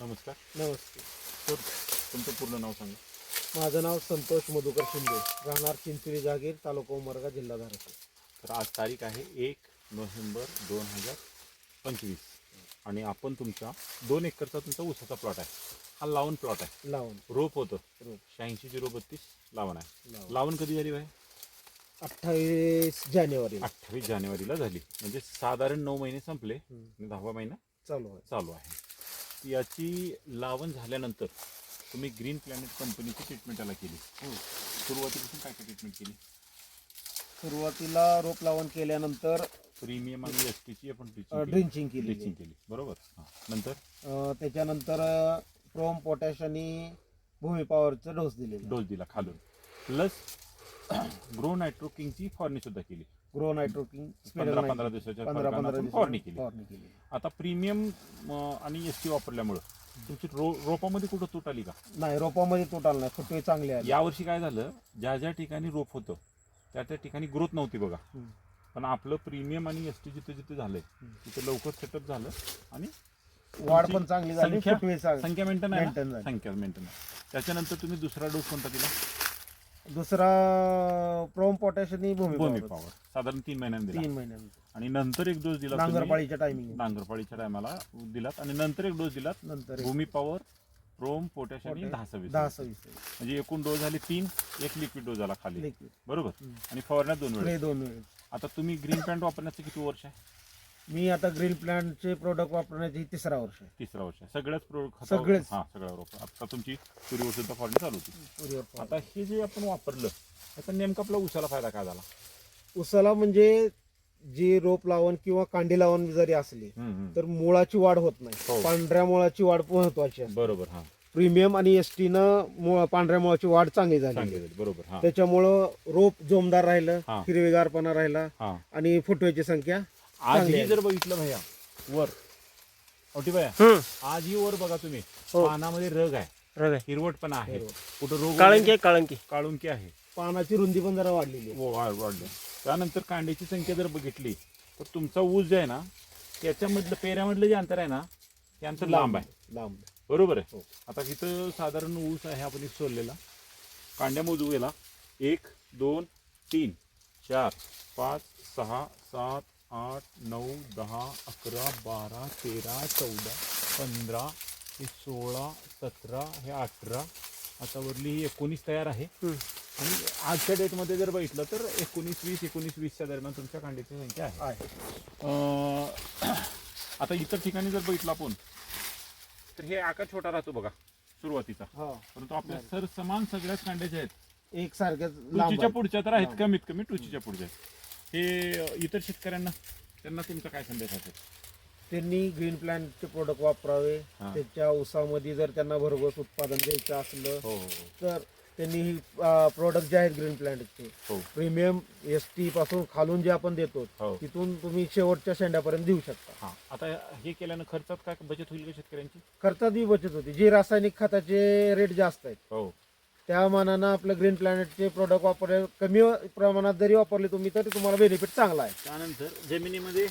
नमस्कार. नमस्ते. सर तुमचं पूर्ण नाव सांगा. माझं नाव संतोष मधुकर शिंदे. राहणार चिंचोली जागीर तालुका उमरगा जिल्हा धाराशिव. तर आज तारीख आहे एक नोव्हेंबर दोन हजार पंचवीस. आणि आपण तुमचा दोन एकरचा तुमचा ऊसाचा प्लॉट आहे. हा लावण प्लॉट आहे. लावून रोप होतं. रोप. शहाऐंशी झिरो बत्तीस लावण आहे. लावण. कधी झाली बाय अठ्ठावीस जानेवारी अठ्ठावीस जानेवारीला झाली. म्हणजे साधारण नऊ महिने संपले. हम्म. आणि दहावा महिना चालू आहे. चालू आहे. याची लावण झाल्यानंतर तुम्ही ग्रीन प्लॅनेट कंपनीची ट्रीटमेंट केली. सुरुवातीपासून काय काय ट्रीटमेंट केली? सुरुवातीला रोप लावण केल्यानंतर प्रीमियम आणि एस टीची आपण ड्रिंचिंग केली. ड्रिचिंग केली. बरोबर? हां. नंतर? अं, त्याच्यानंतर प्रोम पोटॅश आणि भूमी पॉवरचा डोस दिलेला. डोस दिला खालून. प्लस ग्रो नायट्रो किंगची फवारणी सुद्धा केली. ग्रो नायट्रोकिंग पंधरा पंधरा दिवसाच्या पंधरा पंधरा फवारणी केली. केली. आता प्रीमियम आणि एस टी वापरल्यामुळं तुमची रो रोपामध्ये कुठं तूट आली का? नाही रोपामध्ये तुटाल नाही. फुटवे चांगले आले. यावर्षी काय झालं ज्या ज्या ठिकाणी रोप होतं त्या त्या ठिकाणी ग्रोथ नव्हती बघा. हम्म. पण आपलं प्रीमियम आणि एस टी जिथे जिथे झालंय. तिथे लवकर सेटअप झालं आणि वाढ पण चांगली झाली संख्या- फुटवे चांगले संख्या मेंटेन आहे Maintain ना? झाली. संख्या मेंटेन त्याच्यानंतर तुम्ही दुसरा डोस कोणता दिला? दुसरा प्रोम पोटॅश आणि भूमी भूमी पॉवर पॉवर साधारण तीन महिन्यांनी दिला. तीन महिन्यानंतर आणि नंतर एक डोस दिला तुम्ही. नांगरपाळीच्या टायमिंग नांगरपाळीच्या टायमाला दिलात. आणि नंतर एक डोस दिलात. नंतर एक भूमी पॉवर प्रोम पोटॅश आणि दहा सव्वीस दहा सव्वीस म्हणजे एकूण डोस झाले तीन एक लिक्विड डोस झाला खाली. लिक्विड बरोबर? हम्म. आणि फवारण्यात दोन वेळेस. दोन वेळेस. आता तुम्ही ग्रीन पॅन्ट वापरण्याचं किती वर्ष आहे? मी आता ग्रीन प्लांटचे प्रोडक्ट वापरण्याचे तिसरा वर्ष आहे तिसरा वर्ष आहे सगळ्याच प्रोडक्ट सगळेच. हा वापर आता तुमची सूर्यवर सुद्धा फवारणी चालू होती फवारणी. आता हे जे आपण वापरलं त्याचा नेमका आपला उसाला फायदा काय झाला उसाला म्हणजे जी रोप लावण किंवा कांडी लावण जरी असली. तर मुळाची वाढ होत नाही हो. पांढऱ्या मुळाची वाढ महत्वाची असते बरोबर हा प्रीमियम आणि एस न पांढऱ्या मुळाची वाढ चांगली झाली सांगितलं बरोबर हा त्याच्यामुळं रोप जोमदार राहिलं हा. हिरवेगारपणा राहिला हा आणि फुटव्याची संख्या आज ही. जर बघितलं भैया वर. ओटी भैया आज ही वर बघा तुम्ही. हो. पानामध्ये रग आहे. रग आहे. हिरवटपणा आहे. कुठं रोग काळंकी आहे काळंकी. काळुंकी आहे. पानाची रुंदी पण जरा वाढलेली आहे. व- वाढ वाढलं. त्यानंतर कांड्याची संख्या जर बघितली तर तुमचा ऊस जे आहे ना त्याच्यामधलं पेऱ्यामधलं जे अंतर आहे ना ते अंतर लांब आहे. लांब बरोबर आहे? हो. आता इथं साधारण ऊस आहे आपण एक सोडलेला. कांड्या मोजू गेला एक दोन तीन चार पाच सहा सात आठ नऊ दहा अकरा बारा तेरा चौदा पंधरा हे सोळा सतरा हे अठरा. आता वरली ही एकोणीस तयार आहे. आणि आजच्या डेटमध्ये जर बघितलं तर एकोणीस वीस एकोणीस वीसच्या दरम्यान तुमच्या कांड्याची संख्या आहे. अं, आता इतर ठिकाणी जर बघितलं आपण तर हे आकार छोटा राहतो बघा सुरुवातीचा. हा. परंतु आपल्या सर समान सगळ्याच कांड्याच्या आहेत. एक सारख्याच लांब टुचीच्या आहे. पुढच्या तर आहेत. कमीत कमी टुचीच्या पुढच्या आहेत. हे इतर शेतकऱ्यांना त्यांना तुमचा काय संदेश असेल? त्यांनी ग्रीन प्लॅनचे प्रोडक्ट वापरावे. हा. त्याच्या ऊसामध्ये जर त्यांना भरघोस उत्पादन द्यायचं असलं हो हो. तर त्यांनी ही प्रोडक्ट जे आहेत ग्रीन प्लॅन्टचे हो. प्रीमियम एस टी पासून खालून जे आपण देतो हो. तिथून तुम्ही शेवटच्या शेंड्यापर्यंत देऊ शकता. हा. आता हे केल्यानं खर्चात काय बचत होईल का शेतकऱ्यांची? खर्चात बी बचत होती. जे रासायनिक खताचे रेट जास्त आहेत हो. त्या मानानं आपलं ग्रीन प्लॅनेटचे प्रोडक्ट वापरले कमी प्रमाणात जरी वापरले तुम्ही तरी तुम्हाला बेनिफिट चांगला आहे. त्यानंतर जमिनीमध्ये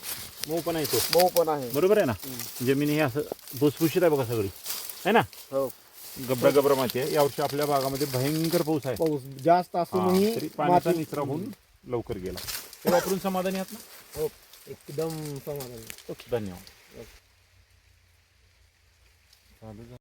मऊ पण येतो भाऊ पण आहे. बरोबर आहे ना? जमीन हे असं भुसभुशीत आहे बघा सगळी. आहे ना? हो. गब्रा गब्रा माती आहे. यावर्षी आपल्या भागामध्ये भयंकर पाऊस आहे. पाऊस जास्त हा, असूनही पाण्याचा निचरा होऊन लवकर गेला. ते वापरून समाधानी आहात ना? हो. एकदम समाधान. धन्यवाद. चालू.